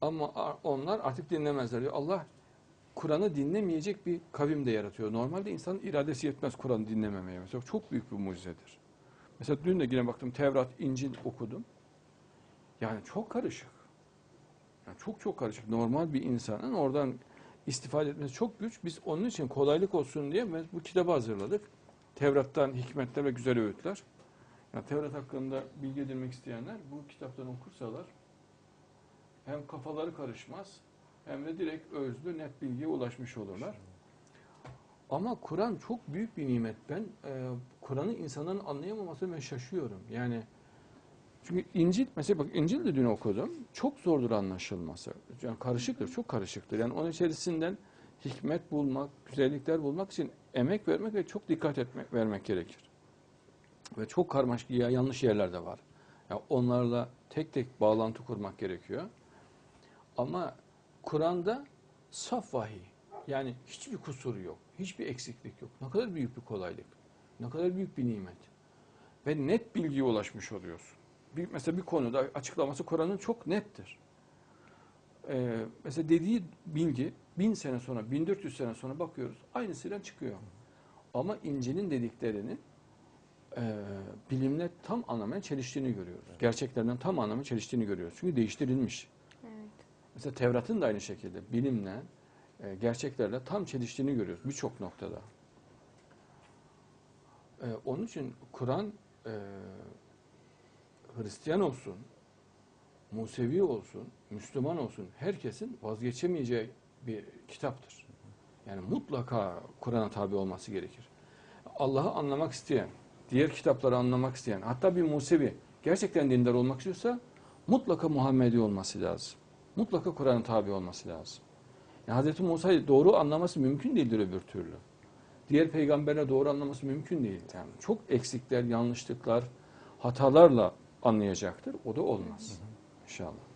Ama onlar artık dinlemezler diyor. Allah Kur'an'ı dinlemeyecek bir kavim de yaratıyor. Normalde insanın iradesi yetmez Kur'an'ı dinlememeye. Mesela çok büyük bir mucizedir. Mesela dün de yine baktım Tevrat, İncil okudum. Yani çok karışık. Yani çok çok karışık. Normal bir insanın oradan istifade etmesi çok güç. Biz onun için kolaylık olsun diye bu kitabı hazırladık. Tevrat'tan hikmetler ve güzel öğütler. Yani Tevrat hakkında bilgi edinmek isteyenler bu kitaptan okursalar hem kafaları karışmaz hem de direkt özlü net bilgiye ulaşmış olurlar. Ama Kur'an çok büyük bir nimet. Ben e, Kur'an'ı insanların anlayamamasına ben şaşıyorum. Yani çünkü İncil mesela bak İncil de dün okudum. Çok zordur anlaşılması. Yani karışıktır, çok karışıktır. Yani onun içerisinden hikmet bulmak, güzellikler bulmak için emek vermek ve çok dikkat etmek vermek gerekir. Ve çok karmaşık ya yanlış yerler de var. Ya onlarla tek tek bağlantı kurmak gerekiyor. Ama Kur'an'da saf vahiy. Yani hiçbir kusuru yok. Hiçbir eksiklik yok. Ne kadar büyük bir kolaylık. Ne kadar büyük bir nimet. Ve net bilgiye ulaşmış oluyorsun. Bir, mesela bir konuda açıklaması Kur'an'ın çok nettir. Ee, mesela dediği bilgi bin sene sonra, 1400 sene sonra bakıyoruz. Aynısıyla çıkıyor. Ama İncil'in dediklerini e, bilimle tam anlamaya çeliştiğini görüyoruz. Gerçeklerden tam anlamaya çeliştiğini görüyoruz. Çünkü değiştirilmiş. Mesela Tevrat'ın da aynı şekilde bilimle, e, gerçeklerle tam çeliştiğini görüyoruz birçok noktada. E, onun için Kur'an e, Hristiyan olsun, Musevi olsun, Müslüman olsun herkesin vazgeçemeyeceği bir kitaptır. Yani mutlaka Kur'an'a tabi olması gerekir. Allah'ı anlamak isteyen, diğer kitapları anlamak isteyen, hatta bir Musevi gerçekten dindar olmak istiyorsa mutlaka Muhammedi olması lazım. Mutlaka Kur'an'a tabi olması lazım. Yani Hz. Musa'yı doğru anlaması mümkün değildir öbür türlü. Diğer peygamberle doğru anlaması mümkün değil. Yani çok eksikler, yanlışlıklar, hatalarla anlayacaktır. O da olmaz. İnşallah.